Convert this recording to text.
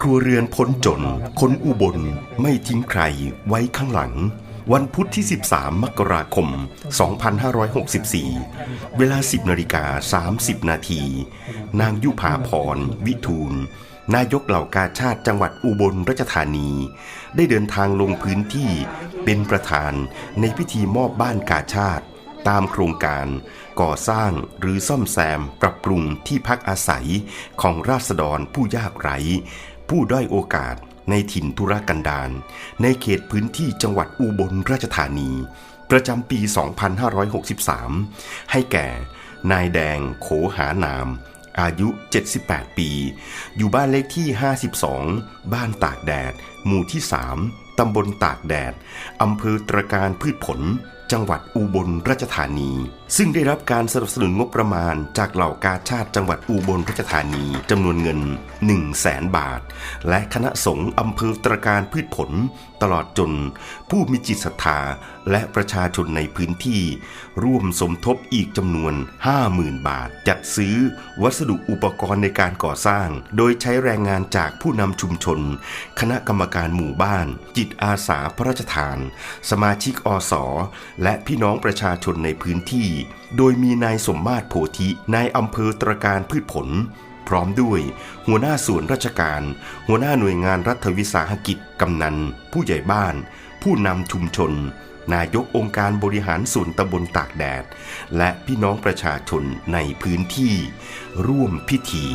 ครัวเรือนพ้นจน คนอุบลไม่ทิ้งใครไว้ข้างหลัง วันพุธที่ 13 มกราคม 2564 เวลา 10นาฬิกา30 นาที นางยุภาพร วิทูล นายกเหล่ากาชาติจังหวัดอุบลราชธานี ได้เดินทางลงพื้นที่เป็นประธานในพิธีมอบบ้านกาชาติตามโครงการก่อสร้างหรือซ่อมแซมปรับปรุงที่พักอาศัยของราษฎรผู้ยากไร้ ผู้ด้อยโอกาสในถิ่นทุรกันดารในเขตพื้นที่จังหวัดอุบลราชธานี ประจำปี 2563 ให้แก่ นายแดงโขหานาม อายุ 78 ปี อยู่บ้านเลขที่ 52 บ้านตากแดด หมู่ที่ 3ตำบลตากแดด อำเภอตรการพืชผล จังหวัดอุบลราชธานี ซึ่งได้รับการสนับสนุนงบประมาณ จากเหล่ากาชาติจังหวัดอุบลราชธานีจำนวนเงิน 1 0 0 0 0แสนบาท และคณะสงฆ์อำเภอตรการพืชผล ตลอดจน ผู้มีจิตศรัทธาและประชาชนในพื้นที่ ร่วมสมทบอีกจำนวน 50,000 บาท จัดซื้อวัสดุอุปกรณ์ในการก่อสร้าง โดยใช้แรงงานจากผู้นำชุมชน คณะกรรมการหมู่บ้าน จิตอาสาพระราชทาน สมาชิกอสและพี่น้องประชาชนในพื้นที่ โดยมีนายสมมาตรโพธินายอำเภอตรการพืชผล พร้อมด้วย หัวหน้าส่วนราชการ หัวหน้าหน่วยงานรัฐวิสาหกิจกำนัน ผู้ใหญ่บ้าน ผู้นำชุมชน นายกองค์การบริหารส่วนตำบลตากแดด และพี่น้องประชาชนในพื้นที่ ร่วมพิธี